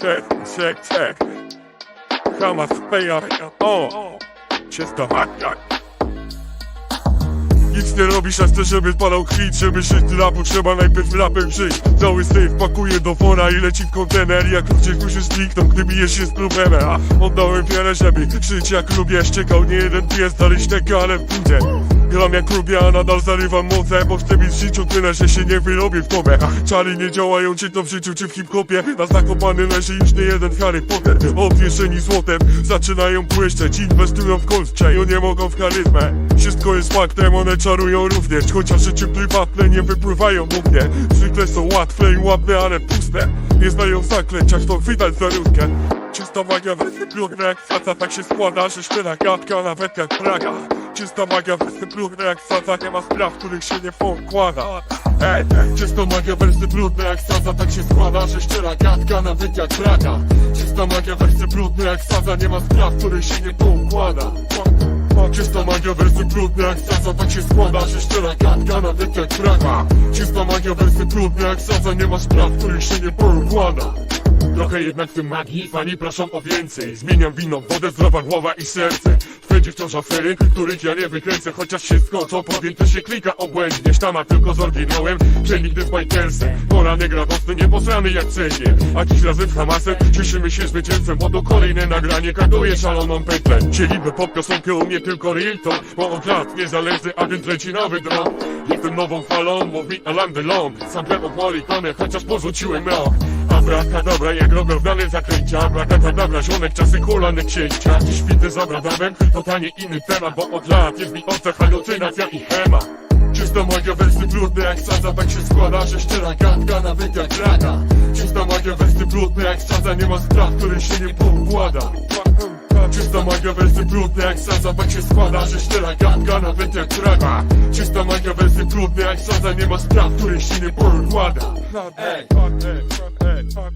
check, check, check. Kama speja, o, czysta magia. Nic nie robisz, a chcesz, żeby spadał kwit Żeby żyć rapu, trzeba najpierw rapem żyć. Cały safe pakuje do wora i leci w kontener. Jak ludzie musisz znikną, gdy bijesz się z problemem A oddałem wiele, żeby żyć jak lubię. Ściekał nie jeden pies, ścieka, ale w budzie Gram jak lubię, a nadal zarywam moce Bo chcę mieć w życiu tyle, że się nie wyrobię w tobie. Czary nie działają, czy to w życiu, czy w hip-hopie. Na zakopany leży już nie jeden Harry Potter. Obwieszeni złotem, zaczynają błyszczeć Inwestują w kolcze i nie mogą w charyzmę. Wszystko jest faktem, one czarują również Chociaż życie prywatne nie wypływają do mnie. Zwykle są łatwe i ładne, ale puste. Nie znają zaklęć, aż to widać za rutkę Czysta magia brudne. Jak faca Tak się składa, że szczera gadka nawet jak praga Czysta magia wersy brudne jak faca Nie ma spraw, których się nie pokłada. Ej, czysta magia wersy brudne jak sadza Tak się składa, że szczera gadka nawet jak praga Czysta magia wersy brudne jak sadza Nie ma spraw, których się nie pokłada. Czysta magia wersy brudne jak sadza Tak się składa, że szczera gadka nawet jak praga Czysta magia wersy brudne jak sadza Nie ma spraw, których się nie pokłada. Trochę jednak w tym magii, fani proszą o więcej. Zmieniam wino, wodę, zdrowa głowa i serce Będzie wciąż afery, których ja nie wykręcę Chociaż wszystko co powiem to się klika obłędnie Sztama tylko zorginąłem, że nigdy w bajterce. Poranek radosny, nieposrany jak cenie A dziś razem z Hamasem cieszymy się zwycięstwem Bo to kolejne nagranie karduje szaloną pętlę. Dzielimy pop piosenkę u mnie tylko talk Bo od lat niezależny agent leci nowy dron. Jestem nową falą, mówi Alan Delon. Sam Morricone, chociaż porzuciłem rok Abracadabra, jak robią dane zaklęcia Abracadabra, ziomek, czasy kolane księcia. Dziś widzę z Abradamem, totalnie inny temat Bo od lat jest mi obca halucynacja i chema. Czysta magia wersy brudne jak sadza Tak się składa, że szczera gadka nawet jak rada Czysta magia wersy brudne jak sadza Nie ma spraw, których się nie Czysta magia wersy brudne jak sadza. Tak się składa, że szczera gadka nawet jak rada Czysta magia wersy brudne jak sadza. Nie ma spraw, których się nie pokłada Ej, ej, ej, ej.